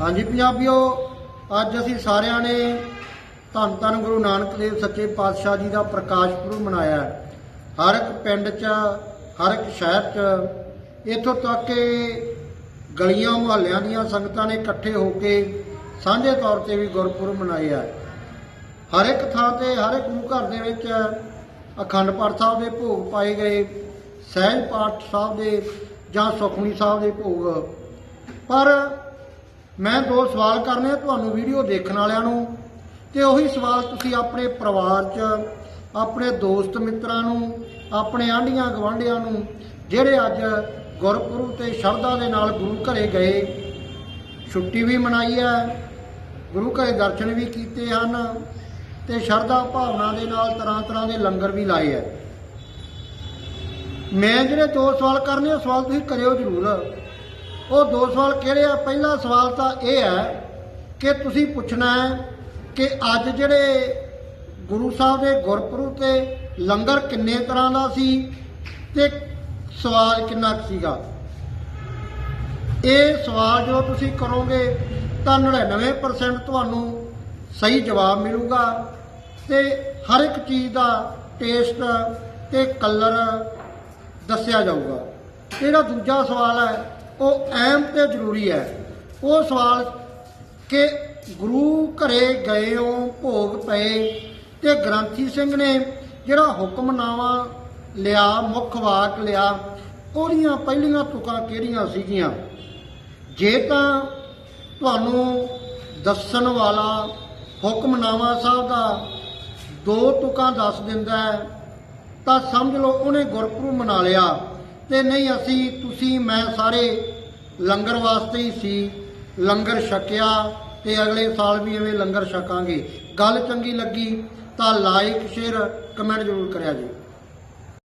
ਹਾਂਜੀ ਪੰਜਾਬੀਓ, ਅੱਜ ਅਸੀਂ ਸਾਰਿਆਂ ਨੇ ਧੰਨ ਧੰਨ ਗੁਰੂ ਨਾਨਕ ਦੇਵ ਸੱਚੇ ਪਾਤਸ਼ਾਹ ਜੀ ਦਾ ਪ੍ਰਕਾਸ਼ ਪੁਰਬ ਮਨਾਇਆ ਹਰ ਇੱਕ ਪਿੰਡ 'ਚ, ਹਰ ਇੱਕ ਸ਼ਹਿਰ 'ਚ, ਇੱਥੋਂ ਤੱਕ ਕਿ ਗਲੀਆਂ ਮੁਹੱਲਿਆਂ ਦੀਆਂ ਸੰਗਤਾਂ ਨੇ ਇਕੱਠੇ ਹੋ ਕੇ ਸਾਂਝੇ ਤੌਰ ਤੇ ਵੀ ਗੁਰਪੁਰਬ ਮਨਾਏ ਹੈ। ਹਰ ਇੱਕ ਥਾਂ ਤੇ, ਹਰ ਇੱਕ ਗੁਰੂ ਘਰ ਦੇ ਵਿੱਚ ਅਖੰਡ ਪਾਠ ਸਾਹਿਬ ਦੇ ਭੋਗ ਪਾਏ ਗਏ, ਸਹਿਜ ਪਾਠ ਸਾਹਿਬ ਦੇ ਜਾਂ ਸੁਖਮਨੀ ਸਾਹਿਬ ਦੇ ਭੋਗ ਪਰ ਮੈਂ ਦੋ ਸਵਾਲ ਕਰਨੇ ਤੁਹਾਨੂੰ ਵੀਡੀਓ ਦੇਖਣ ਵਾਲਿਆਂ ਨੂੰ। ਤੇ ਉਹੀ ਸਵਾਲ ਤੁਸੀਂ ਆਪਣੇ ਪਰਿਵਾਰ 'ਚ, ਆਪਣੇ ਦੋਸਤ ਮਿੱਤਰਾਂ ਨੂੰ, ਆਪਣੇ ਆਂਢੀਆਂ ਗਵਾਂਢੀਆਂ ਨੂੰ, ਜਿਹੜੇ ਅੱਜ ਗੁਰਪੁਰਬ ਤੇ ਸ਼ਰਧਾ ਦੇ ਨਾਲ ਗੁਰੂ ਘਰੇ ਗਏ। ਛੁੱਟੀ ਵੀ ਮਨਾਈ ਹੈ, ਗੁਰੂ ਘਰੇ ਦਰਸ਼ਨ ਵੀ ਕੀਤੇ ਹਨ, ਤੇ ਸ਼ਰਧਾ ਭਾਵਨਾ ਦੇ ਨਾਲ ਤਰ੍ਹਾਂ ਤਰ੍ਹਾਂ ਦੇ ਲੰਗਰ ਵੀ ਲਾਏ ਹੈ। ਮੈਂ ਜਿਹੜੇ ਦੋ ਸਵਾਲ ਕਰਨੇ ਆ, ਸਵਾਲ ਤੁਸੀਂ ਕਰਿਓ ਜ਼ਰੂਰ। ਉਹ ਦੋ ਸਵਾਲ ਕਿਹੜੇ ਆ? ਪਹਿਲਾ ਸਵਾਲ ਤਾਂ ਇਹ ਹੈ ਕਿ ਤੁਸੀਂ ਪੁੱਛਣਾ ਹੈ ਕਿ ਅੱਜ ਜਿਹੜੇ ਗੁਰੂ ਸਾਹਿਬ ਦੇ ਗੁਰਪੁਰਬ ਤੇ ਲੰਗਰ ਕਿੰਨੇ ਤਰ੍ਹਾਂ ਦਾ ਸੀ ਤੇ ਸਵਾਲ ਕਿੰਨਾ ਕੁ ਸੀਗਾ? ਇਹ ਸਵਾਲ ਜੋ ਤੁਸੀਂ ਕਰੋਗੇ ਤਾਂ 99% ਤੁਹਾਨੂੰ ਸਹੀ ਜਵਾਬ ਮਿਲੂਗਾ ਤੇ ਹਰ ਇੱਕ ਚੀਜ਼ ਦਾ ਟੇਸਟ ਤੇ ਕਲਰ ਦੱਸਿਆ ਜਾਊਗਾ। ਜਿਹੜਾ ਦੂਜਾ ਸਵਾਲ ਹੈ ਉਹ ਅਹਿਮ ਤੇ ਜ਼ਰੂਰੀ ਹੈ। ਉਹ ਸਵਾਲ ਕਿ ਗੁਰੂ ਘਰੇ ਗਏ ਹੋ ਭੋਗ ਪਏ ਤੇ ਗ੍ਰੰਥੀ ਸਿੰਘ ਨੇ ਜਿਹੜਾ ਹੁਕਮਨਾਮਾ ਲਿਆ, ਮੁੱਖ ਵਾਕ ਲਿਆ, ਉਹਦੀਆਂ ਪਹਿਲੀਆਂ ਤੁਕਾਂ ਕਿਹੜੀਆਂ ਸੀਗੀਆਂ? ਜੇ ਤਾਂ ਤੁਹਾਨੂੰ ਦੱਸਣ ਵਾਲਾ ਹੁਕਮਨਾਮਾ ਸਾਹਿਬ ਦਾ ਦੋ ਤੁਕਾਂ ਦੱਸ ਦਿੰਦਾ ਤਾਂ ਸਮਝ ਲਓ ਉਹਨੇ ਗੁਰਪੁਰਬ ਮਨਾ ਲਿਆ। ਤੇ ਨਹੀਂ ਅਸੀਂ, ਤੁਸੀਂ, ਮੈਂ ਸਾਰੇ ਲੰਗਰ ਵਾਸਤੇ ਹੀ ਸੀ, ਲੰਗਰ ਛਕਿਆ ਤੇ ਅਗਲੇ ਸਾਲ ਵੀ ਐਵੇਂ ਲੰਗਰ ਛਕਾਂਗੇ। ਗੱਲ ਚੰਗੀ ਲੱਗੀ ਤਾਂ ਲਾਈਕ ਸ਼ੇਅਰ ਕਮੈਂਟ ਜ਼ਰੂਰ ਕਰਿਆ ਜੀ।